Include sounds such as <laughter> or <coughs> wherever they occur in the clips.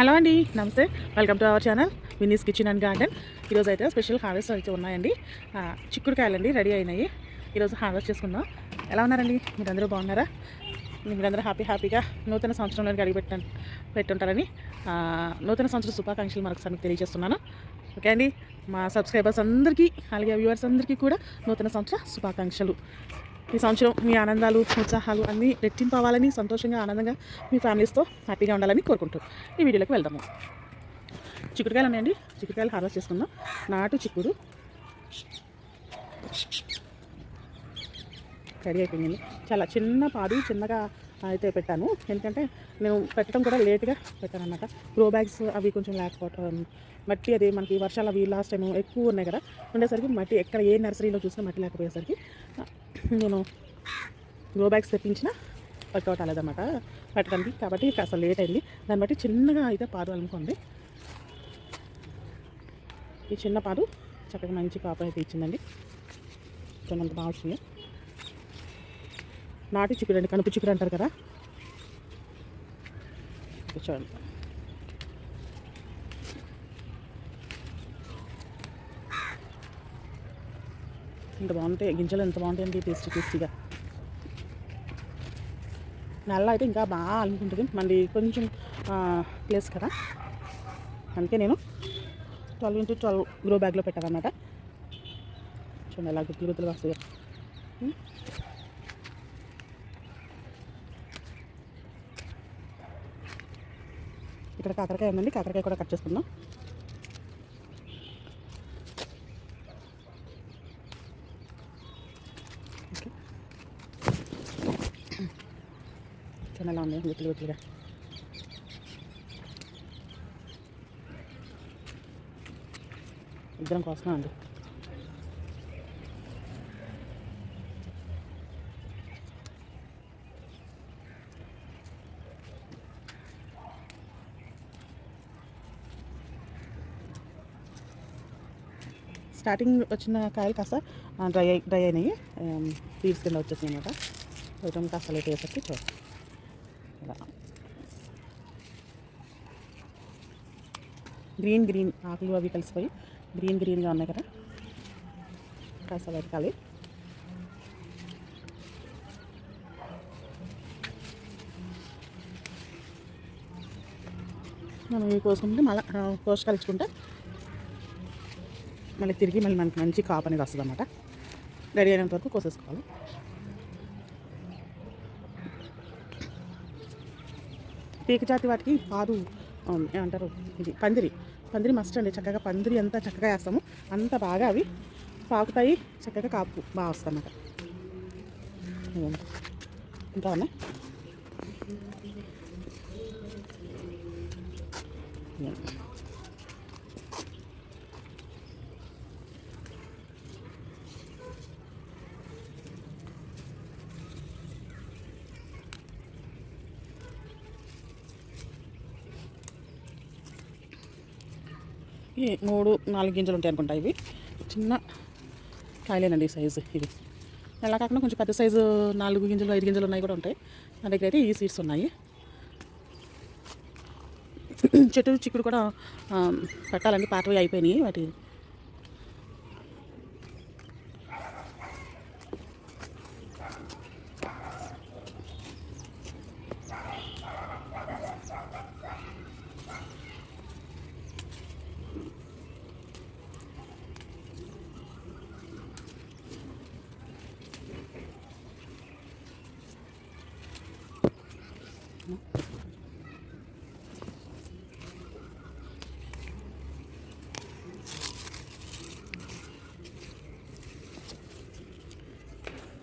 Hello అండి నమస్తే. Welcome to our channel Vinny's kitchen and garden ఈరోజు అయితే స్పెషల్ హార్వెస్ట్ అయితే ఉన్నాయండి. చిక్కుడుకాయలండి రెడీ అయినాయి. ఈరోజు హార్వెస్ట్ చేసుకుందాం. ఎలా ఉన్నారండి? మీరందరూ బాగున్నారా? మీరందరూ హ్యాపీ హ్యాపీగా నూతన సంవత్సరంలోకి అడిగి పెట్ట పెట్టుంటారని. నూతన సంవత్సర శుభాకాంక్షలు మరొకసారి మీకు తెలియజేస్తున్నాను. ఓకే అండి? మా సబ్స్క్రైబర్స్ అందరికీ అలాగే వ్యూవర్స్ అందరికీ కూడా నూతన సంవత్సర శుభాకాంక్షలు. ఈ సంవత్సరం మీ ఆనందాలు ఉత్సాహాలు అన్నీ రెట్టింపు అవ్వాలని సంతోషంగా ఆనందంగా మీ ఫ్యామిలీస్తో హ్యాపీగా ఉండాలని కోరుకుంటూ ఈ వీడియోలోకి వెళ్దాము. చిక్కుడుకాయలు ఉన్నాయండి. చిక్కుడుకాయలు హార్వెస్ట్ చేసుకుందాం. నాటు చిక్కుడు. రెడీ అయిపోయింది చాలా చిన్న పాదు చిన్నగా అయితే పెట్టాను. ఎందుకంటే నేను పెట్టడం కూడా లేట్గా పెట్టాను అనమాట గ్రో బ్యాగ్స్ అవి కొంచెం లేకపోవటం మట్టి అది మనకి వర్షాలు అవి లాస్ట్ టైం ఎక్కువ ఉన్నాయి కదా. ఉండేసరికి మట్టి ఎక్కడ ఏ నర్సరీలో చూసినా మట్టి లేకపోయేసరికి నేను గ్రో బ్యాగ్స్ తెప్పించిన వర్కౌట్ అవ్వలేదన్నమాట. పెట్టడానికి కాబట్టి కాస్త లేట్ అయింది. దాన్ని బట్టి చిన్నగా అయితే పాదు అనుకోండి ఈ చిన్న పాదు చక్కగా మంచి కాపు అయితే ఇచ్చిందండి. కొంత బాగా నాటి చిక్కుడు అండి కనుపు చిక్కుడు అంటారు కదా. చూడండి. ఇంత బాగుంటాయి గింజలు ఎంత బాగుంటాయండి టేస్ట్ టేస్టీగా. నల్ల అయితే ఇంకా బాగా అనుకుంటుంది మళ్ళీ కొంచెం ప్లేస్ కదా. అందుకే నేను ట్వెల్వ్ ఇంటూ ట్వెల్వ్ గ్రో బ్యాగ్లో పెట్టాలన్నమాట చూడండి ఎలా గుత్తులు గుత్తులు వస్తాయి. ఇక్కడ కాకరకాయ ఉందండి. కాకరకాయ కూడా కట్ చేసుకుందాం ఓకే చూడండి ఎలా ఉంది ఇద్దరం కోస్తున్నాం అండి. స్టార్టింగ్ వచ్చిన కాయలు కాస్త డ్రై అయి డ్రై అయినాయి. పీస్ కింద వచ్చేసినాయి అనమాట కొంచెం కాస్త లేట్ అయ్యేసరికి చూడండి ఇలా గ్రీన్ గ్రీన్ ఆకులు అవి కలిసిపోయి గ్రీన్ గ్రీన్గా ఉన్నాయి కదా. కాస్త వెతకాలి. మనం ఇవి కోసుకుంటే మళ్ళీ కోసి కలుచుకుంటే మళ్ళీ తిరిగి మళ్ళీ మనకి మంచి కాపు అనేది వస్తుంది అనమాట రెడీ అయినంత వరకు కోసేసుకోవాలి. తీగ జాతి వాటికి పాదు ఏమంటారు ఇది పందిరి. పందిరి మస్ట్ అండి. చక్కగా పందిరి అంతా చక్కగా వేస్తాము. అంత బాగా అవి పాకుతాయి. చక్కగా కాపు బాగా వస్తాయి అన్నమాట. ఇంకా ఉన్నాయి. ఈ మూడు నాలుగు గింజలు ఉంటాయి అనుకుంటా ఇవి. చిన్న కాయలేనండి ఈ సైజు ఇవి. అలా కాకుండా కొంచెం పెద్ద సైజు నాలుగు గింజలు ఐదు గింజలు ఉన్నాయి కూడా ఉంటాయి. నా దగ్గర అయితే ఈ సీడ్స్ ఉన్నాయి. చెట్టు చిక్కుడు కూడా పెట్టాలండి. పాతవి అయిపోయినాయి. వాటి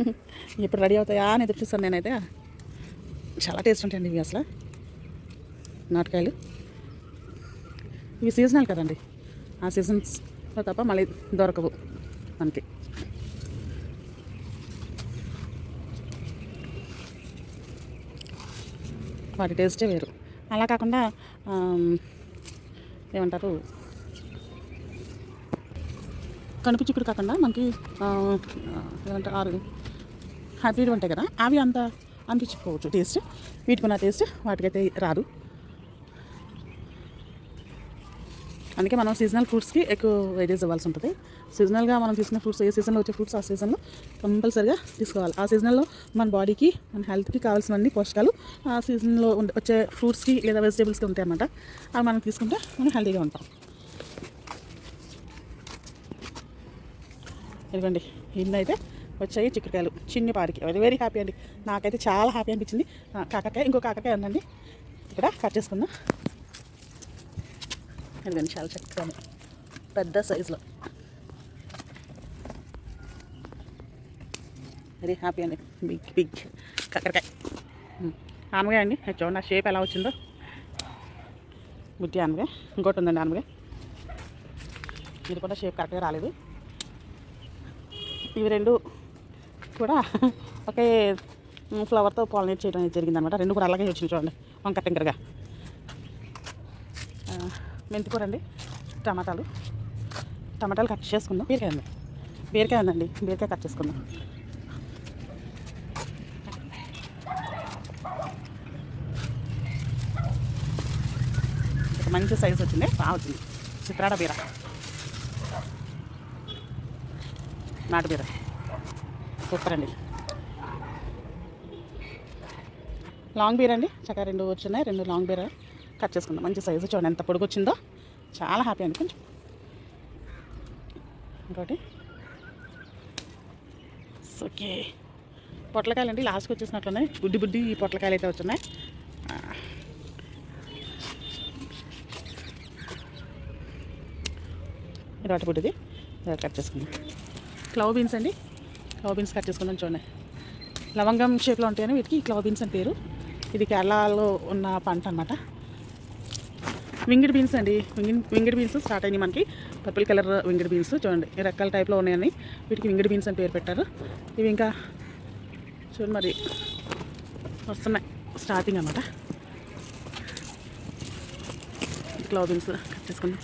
<laughs> ఎప్పుడు రెడీ అవుతాయా అని ఎదురు చూస్తాను నేనైతే. చాలా టేస్ట్ ఉంటాయండి ఇవి అసలు. నాటకాయలు. ఇవి సీజనల్ కదండి. ఆ సీజన్స్లో తప్ప మళ్ళీ దొరకవు మనకి. వాటి టేస్టే వేరు. అలా కాకుండా ఏమంటారు? కనుపు చిక్కుడు కాకుండా మనకి ఏమంటారు? ఆరు హైబ్రిడ్ ఉంటాయి కదా అవి అంత అనిపించుకోవచ్చు టేస్ట్ వీటికున్న టేస్ట్ వాటికైతే రాదు. అందుకే మనం సీజనల్ ఫ్రూట్స్కి ఎక్కువ వెయిటేజ్ ఇవ్వాల్సి ఉంటుంది. సీజనల్గా మనం తీసుకున్న ఫ్రూట్స్ ఏ సీజన్లో వచ్చే ఫ్రూట్స్ ఆ సీజన్లో కంపల్సరిగా తీసుకోవాలి. ఆ సీజన్లో మన బాడీకి మన హెల్త్కి కావాల్సినవన్నీ పోషకాలు ఆ సీజన్లో ఉండే వచ్చే ఫ్రూట్స్కి లేదా వెజిటేబుల్స్కి ఉంటాయన్నమాట. అవి మనం తీసుకుంటే మనం హెల్తీగా ఉంటాం. ఇదిగోండి ఇన్నైతే వచ్చాయి చిక్కుడుకాయలు. చిన్ని పారికి వెరీ వెరీ హ్యాపీ అండి. నాకైతే చాలా హ్యాపీ అనిపించింది. కాకరకాయ ఇంకో కాకరకాయ ఉందండి. ఇక్కడ కట్ చేసుకుందాం. ఇదిగోండి చాలా చక్కగా పెద్ద సైజులో వెరీ హ్యాపీ అండి. బిగ్ బిగ్ కాకరకాయ. ఆనగా ఆనగాయ అండి. చూడండి నా షేప్ ఎలా వచ్చిందో. బుద్ధి ఆనగా ఇంకోటి ఉందండి ఆనగా ఇది కూడా షేప్ కరెక్ట్గా రాలేదు. ఇవి రెండు కూడా ఒకే ఫ్లవర్తో పాలినేట్ చేయడం అనేది జరిగిందనమాట రెండు కూడా అలాగే వచ్చింది చూడండి వంక టింకరగా మెంతికూర అండి టమాటాలు. టమాటాలు కట్ చేసుకుందాం. బీరకాయ అండి. బీరకాయ ఉందండి బీరకాయ కట్ చేసుకుందాం. మంచి సైజు వచ్చింది బాగా వచ్చింది. చిత్రాడ బీర. నాటు బీర. సూపర్ అండి లాంగ్ బీర్ అండి? చక్కగా రెండు వచ్చినాయి రెండు లాంగ్ బీర్. కట్ చేసుకుందాం. మంచి సైజు చూడండి ఎంత పొడుగు వచ్చిందో. చాలా హ్యాపీ అండి కొంచెం. ఇంకోటి. ఓకే పొట్లకాయలు అండి లాస్ట్కి వచ్చేసినట్లున్నాయి. బుడ్డి బుడ్డి ఈ పొట్లకాయలు అయితే వచ్చున్నాయి. ఇరవై బుడ్డిది. కట్ చేసుకుందాం. క్లవ్ బీన్స్ అండి? క్లవ్ బీన్స్ కట్ చేసుకుందాం చూడండి. లవంగం షేప్లో ఉంటాయని వీటికి క్లవ్ బీన్స్ అని పేరు. ఇది కేరళలో ఉన్న పంట అనమాట వింగిడ్ బీన్స్ అండి. వింగిడ్ వింగిడ్ బీన్స్ స్టార్ట్ అయినాయి మనకి. పర్పుల్ కలర్ వింగిడ్ బీన్స్ చూడండి. ఈ రకాల టైప్లో ఉన్నాయని వీటికి వింగిడ్ బీన్స్ అని పేరు పెట్టారు. ఇవి ఇంకా చూడండి మరి వస్తున్నాయి. స్టార్టింగ్ అనమాట క్లవ్ బీన్స్ చేసుకున్నాం.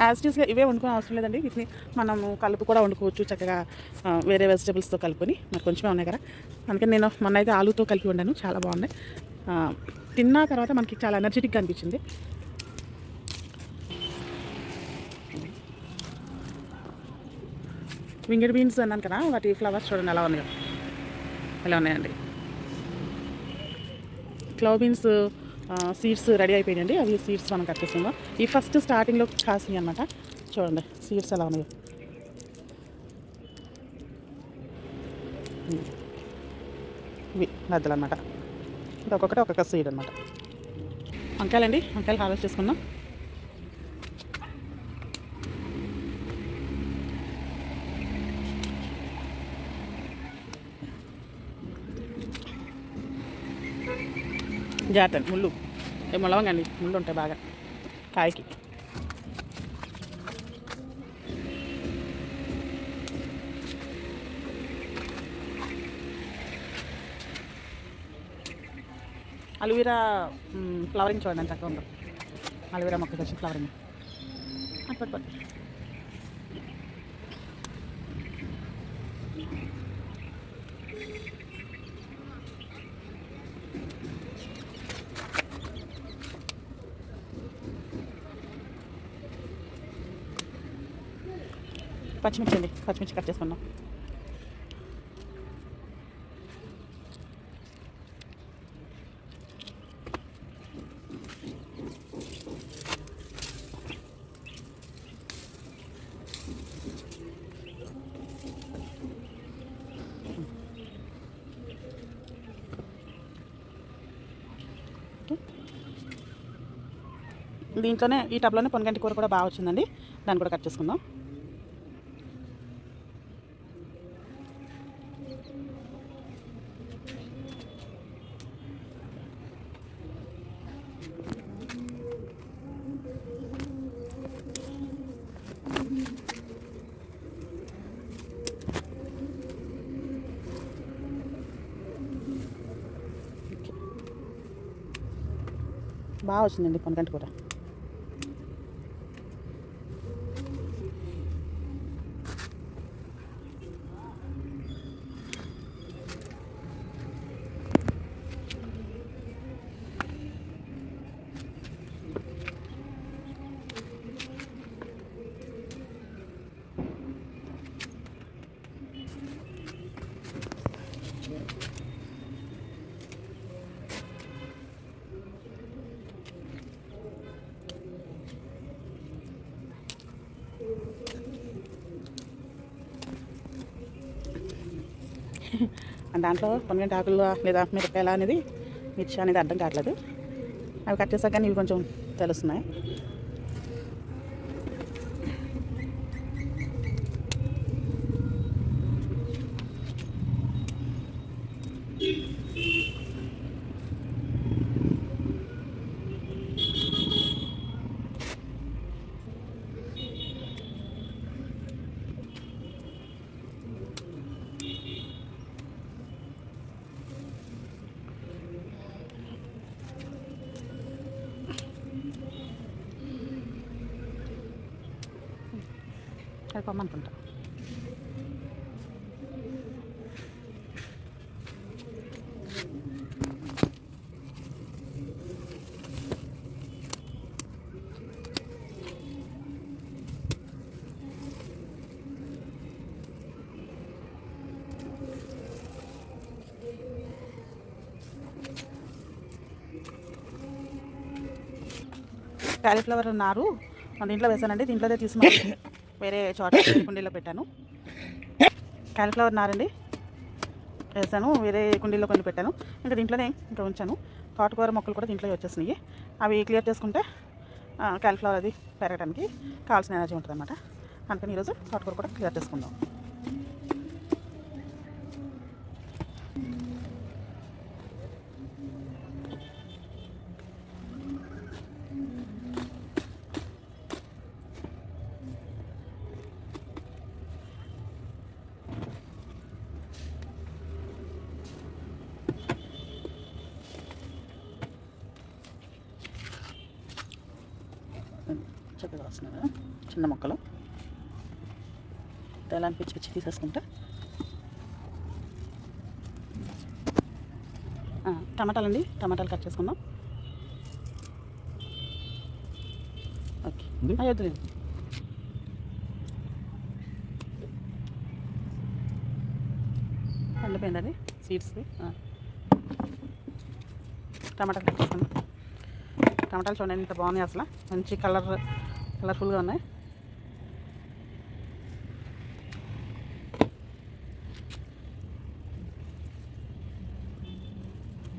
చేసుకుందాం యాజిటీస్గా ఇవే వండుకునే అవసరం లేదండి. వీటిని మనము కలుపు కూడా వండుకోవచ్చు చక్కగా వేరే వెజిటేబుల్స్తో కలుపుకొని. మరి కొంచెమే ఉన్నాయి కదా. అందుకని నేను మొన్న అయితే ఆలుతో కలిపి వండాను. చాలా బాగున్నాయి. తిన్న తర్వాత మనకి చాలా ఎనర్జెటిక్గా అనిపించింది. వింగడ్ బీన్స్ అన్నాను కదా. వాటి ఫ్లవర్స్ చూడండి ఎలా ఉన్నాయో. ఎలా ఉన్నాయండి. క్లవ్ బీన్స్ సీడ్స్ రెడీ అయిపోయినాయండి. అవి సీడ్స్ మనం కట్ ఈ ఫస్ట్ స్టార్టింగ్లో కాసినాయి అనమాట చూడండి సీడ్స్ ఎలా ఉన్నాయో. ఇవి మధ్యలో అనమాట ఇది ఒక్కొక్కటి ఒక్కొక్క సీడ్ అనమాట వంకాయలండి? వంకాయలు హార్వెస్ట్ చేసుకుందాం. జాగ్రత్త ముళ్ళు ఏ ముళ్ళవంగండి ముళ్ళు ఉంటాయి బాగా కాయకి అలువీరా మ్, ఫ్లవరింగ్ చూడండి ఎంత చక్కగా ఉందో అలువీరా మొక్కకి వచ్చి ఫ్లవరింగ్ అటు పట్టు పట్టు పచ్చిమిర్చి అండి పచ్చిమిర్చి కట్ చేసుకున్నాం. దీంట్లోనే ఈ టబ్లోనే పొనగంటి కూర కూడా బాగా వచ్చిందండి. దాన్ని కూడా కట్ చేసుకుందాం. బాగా వచ్చిందండి పొనగంటి కూర Yeah. <laughs> దాంట్లో పొనగంటి ఆకులు లేదా మిరపకాయల అనేది మిర్చి అనేది అర్థం కావట్లేదు. అవి కట్ చేసాక కానీ ఇవి కొంచెం తెలుస్తున్నాయి అది కొమ్మనుకుంటా క్యాలీఫ్లవర్ నారు మన ఇంట్లో వేసానండి. దీంట్లోదే తీసుకున్నాను <laughs> వేరే చోట <coughs> కుండీలో పెట్టాను. క్యాలీఫ్లవర్ నారండి. వేసాను వేరే కుండీలో కొన్ని పెట్టాను. ఇంకా దీంట్లోనే ఇంకా ఉంచాను. తోటకూర మొక్కలు కూడా దీంట్లో వచ్చేసినాయి. అవి క్లియర్ చేసుకుంటే క్యాలీఫ్లవర్ అది పెరగడానికి కావాల్సిన ఎనర్జీ ఉంటుంది అనమాట అందుకని ఈరోజు తోటకూర కూడా క్లియర్ చేసుకుందాం. చక్కగా వస్తున్నాయి కదా చిన్న మొక్కలు. తెల్లని పిచ్చి పిచ్చి తీసేసుకుంటా. టమాటాలు అండి టమాటాలు కట్ చేసుకుందాం. ఓకే. వద్దులేదు ఎండిపోయిందండి సీడ్స్ టమాటాలు కట్ చేసుకుందాం. టమాటాలు చూడండి ఇంత బాగున్నాయి అసలు. మంచి కలర్ కలర్ఫుల్గా ఉన్నాయి.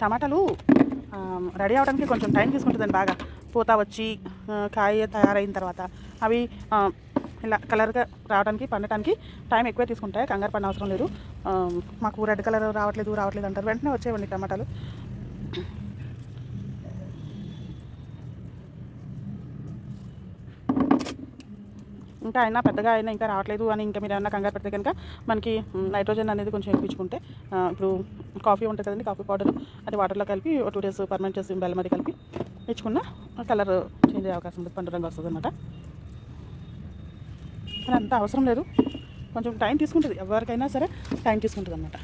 టమాటాలు రెడీ అవడానికి కొంచెం టైం తీసుకుంటుందండి బాగా. పూత వచ్చి కాయ తయారైన తర్వాత అవి ఇలా కలర్గా రావడానికి పండటానికి టైం ఎక్కువ తీసుకుంటాయి. కంగారు పడిన అవసరం లేదు. మాకు రెడ్ కలర్ రావట్లేదు రావట్లేదు అంటారు. వెంటనే వచ్చేవండి టమాటాలు. ఇంకా అయినా పెద్దగా అయినా ఇంకా రావట్లేదు అని ఇంకా మీరు ఏమన్నా కంగారు పెడితే కనుక మనకి నైట్రోజన్ అనేది కొంచెం ఎక్కించుకుంటే ఇప్పుడు కాఫీ ఉంటుంది కదండి కాఫీ పౌడర్ అది వాటర్లో కలిపి ఒక టూ డేస్ పర్మనెంట్ చేసి బెల్లం అది కలిపి ఇచ్చుకున్న కలర్ చేంజ్ అయ్యే అవకాశం ఉంది పండు రంగు వస్తుంది అనమాట కానీ అంత అవసరం లేదు. కొంచెం టైం తీసుకుంటుంది ఎవరికైనా సరే టైం తీసుకుంటుంది అనమాట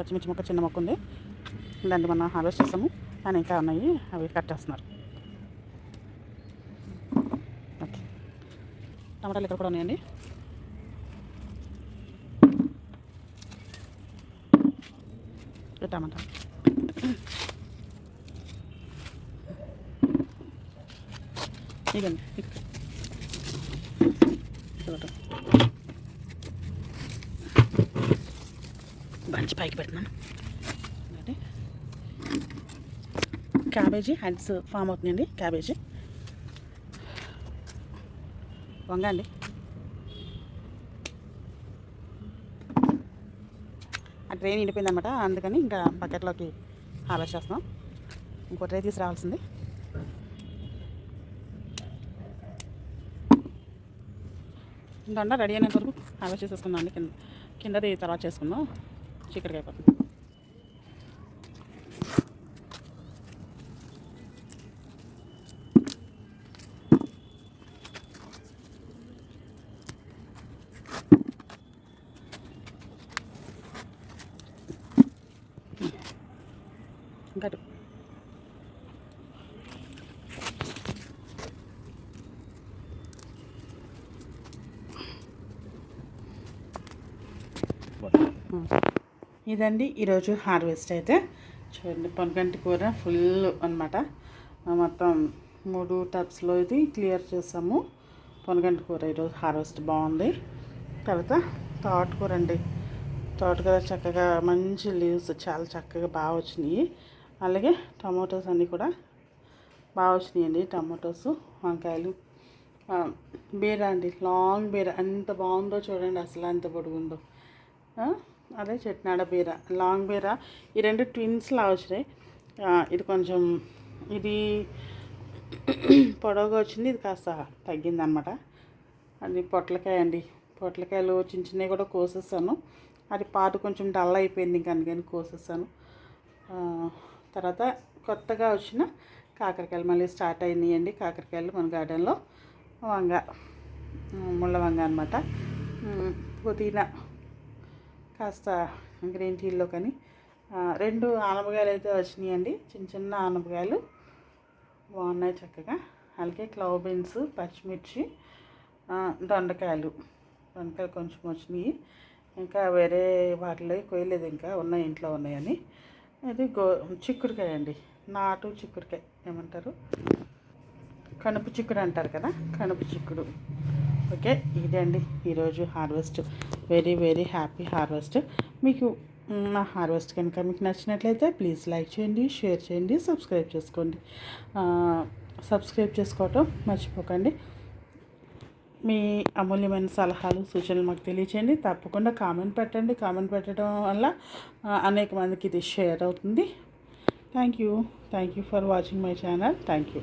పచ్చిమిర్చి మొక్క చిన్న మొక్క ఉంది. దాన్ని మనం హార్వెస్ట్ చేసాము కానీ ఇంకా ఉన్నాయి. అవి కట్ చేస్తున్నారు. ఓకే టమాటాలు ఇక్కడ కూడా ఉన్నాయండి. టమాటా. ఇదండి పైకి పెడుతున్నాను. ఇదండి. క్యాబేజీ హెడ్స్ ఫామ్ అవుతుందండి క్యాబేజీ. వంగ అండి. ఆ ట్రైన్ నిండిపోయింది అనమాట అందుకని ఇంకా బకెట్లోకి హార్వెస్ట్ చేస్తున్నాం. ఇంకో ట్రే తీసుకురావాల్సింది. ఇంకా రెడీ అయినంత వరకు హార్వెస్ట్ చేసేసుకుందాం అండి. కింద కిందది తర్వాత చేసుకుందాం. Ceker kayak apa? Enggak ada. ఇదండి ఈరోజు హార్వెస్ట్ అయితే. చూడండి పొనగంటి కూర ఫుల్ అనమాట మొత్తం మూడు టబ్స్లో ఇది క్లియర్ చేసాము. పొనగంటి కూర ఈరోజు హార్వెస్ట్ బాగుంది. తర్వాత తోటకూర అండి తోటకూర చక్కగా మంచి లీవ్స్ చాలా చక్కగా బాగా వచ్చినాయి. అలాగే టమాటోస్ అన్నీ కూడా బాగా వచ్చినాయండి. టమాటోస్ వంకాయలు. బీర అండి లాంగ్ బీర. ఎంత బాగుందో చూడండి అసలు ఎంత పొడుగుందో. అదే చెట్నాడ బీర లాంగ్ బీర. ఈ రెండు ట్విన్స్లా వచ్చినాయి. ఇది కొంచెం ఇది పొడవుగా వచ్చింది ఇది కాస్త తగ్గిందనమాట అది పొట్లకాయ అండి. పొట్లకాయలు చిన్న చిన్నవి కూడా కోసేసాను. అది పాటు కొంచెం డల్ అయిపోయింది ఇంకా అందుకని కోసేసాను. తర్వాత కొత్తగా వచ్చిన కాకరకాయలు మళ్ళీ స్టార్ట్ అయినాయండి కాకరకాయలు మన గార్డెన్లో. వంగ ముళ్ళ వంగ అనమాట పుదీనా. కాస్త గ్రీన్ టీలో కానీ రెండు ఆనపకాయలు అయితే వచ్చినాయండి. చిన్న చిన్న ఆనపకాయలు. బాగున్నాయి చక్కగా. అలాగే క్లవ్ బీన్స్ పచ్చిమిర్చి దొండకాయలు. దొండకాయలు కొంచెం వచ్చినాయి. ఇంకా వేరే వాటిలో కోయలేదు ఇంకా ఉన్నాయి ఇంట్లో ఉన్నాయని. ఇది గో చిక్కుడుకాయ అండి. నాటు చిక్కుడుకాయ ఏమంటారు? కనుపు చిక్కుడు అంటారు కదా కనుపు చిక్కుడు. ఓకే ఇదే అండి ఈరోజు harvest. Very very happy harvest. మీకు నా హార్వెస్ట్ కనుక మీకు నచ్చినట్లయితే ప్లీజ్ లైక్ చేయండి షేర్ చేయండి సబ్స్క్రైబ్ చేసుకోండి. సబ్స్క్రైబ్ చేసుకోవటం మర్చిపోకండి. మీ అమూల్యమైన సలహాలు సూచనలు మాకు తెలియచేయండి. తప్పకుండా కామెంట్ పెట్టండి. కామెంట్ పెట్టడం వల్ల అనేక మందికి ఇది షేర్ అవుతుంది. Thank you. Thank you for watching my channel. Thank you.